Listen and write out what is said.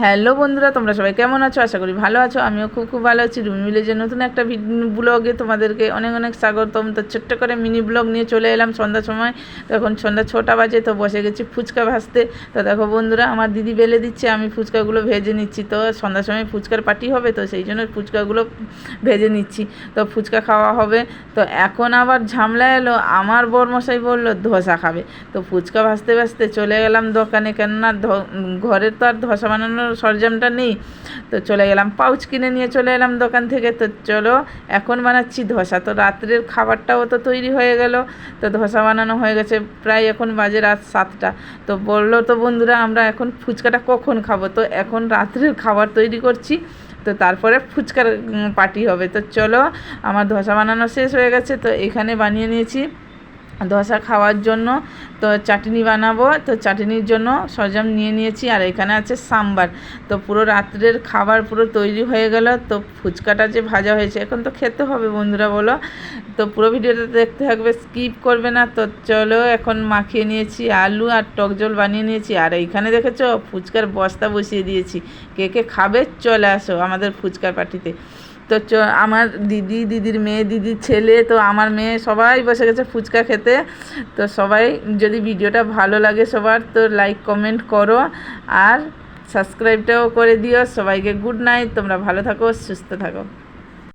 Hello বন্ধুরা, তোমরা সবাই কেমন আছো? আশা করি ভালো আছো। আমিও খুব খুব ভালো আছি। রুমি মিলে যে নতুন একটা ব্লগে তোমাদেরকে অনেক অনেক স্বাগতম। তো ছোট্ট করে মিনি ব্লগ নিয়ে চলে এলাম সন্ধ্যার সময়। তখন সন্ধ্যা ছটা বাজে, তো বসে গেছি ফুচকা ভাজতে। তো দেখো বন্ধুরা, আমার দিদি বেলে দিচ্ছে, আমি ফুচকাগুলো ভেজে নিচ্ছি। তো সন্ধ্যার সময় ফুচকার পার্টি হবে, তো সেই জন্য ফুচকাগুলো ভেজে নিচ্ছি। তো ফুচকা খাওয়া হবে। তো এখন আবার ঝামলা এলো, আমার বরমশাই বলল, ধোসা খাবে। তো ফুচকা ভাজতে ভাজতে চলে গেলাম দোকানে। কেননা ঘরের তো আর ধোসা বানানোর সরঞ্জামটা নেই, তো চলে গেলাম, পাউচ কিনে নিয়ে চলে এলাম দোকান থেকে, তো চলো এখন বানাচ্ছি ধোসা। তো রাত্রের খাবারটাও তো তৈরি হয়ে গেল, তো ধোসা বানানো হয়ে গেছে প্রায় এখন বাজে রাত সাতটা। তো বলল তো বন্ধুরা, আমরা এখন ফুচকাটা কখন খাব? তো এখন রাত্রের খাবার তৈরি করছি, তো তারপরে ফুচকার পার্টি হবে। তো চলো, আমার ধোসা বানানো শেষ হয়ে গেছে, তো এখানে বানিয়ে নিয়েছি ধোসা খাওয়ার জন্য তো চাটনি বানাবো, তো চাটনির জন্য সরঞ্জাম নিয়ে নিয়েছি, আর এখানে আছে সাম্বার। তো পুরো রাত্রের খাবার পুরো তৈরি হয়ে গেল, তো ফুচকাটা যে ভাজা হয়েছে, এখন তো খেতে হবে বন্ধুরা, বলো। তো পুরো ভিডিওটা দেখতে থাকবে, স্কিপ করবে না, তো চলো এখন মাখিয়ে নিয়েছি আলু আর টক জল বানিয়ে নিয়েছি। আর এইখানে দেখেছ, ফুচকার বস্তা বসিয়ে দিয়েছি। কে কে খাবে, চলে আসো আমাদের ফুচকার পার্টিতে। তো আমার দিদি, দিদির মেয়ে, দিদির ছেলে, তো আমার মেয়ে সবাই বসে গেছে ফুচকা খেতে। তো সবাই যদি ভিডিওটা ভালো লাগে সবার, তো লাইক কমেন্ট করো আর সাবস্ক্রাইবটাও করে দিও। সবাইকে গুড নাইট তোমরা ভালো থাকো, সুস্থ থাকো।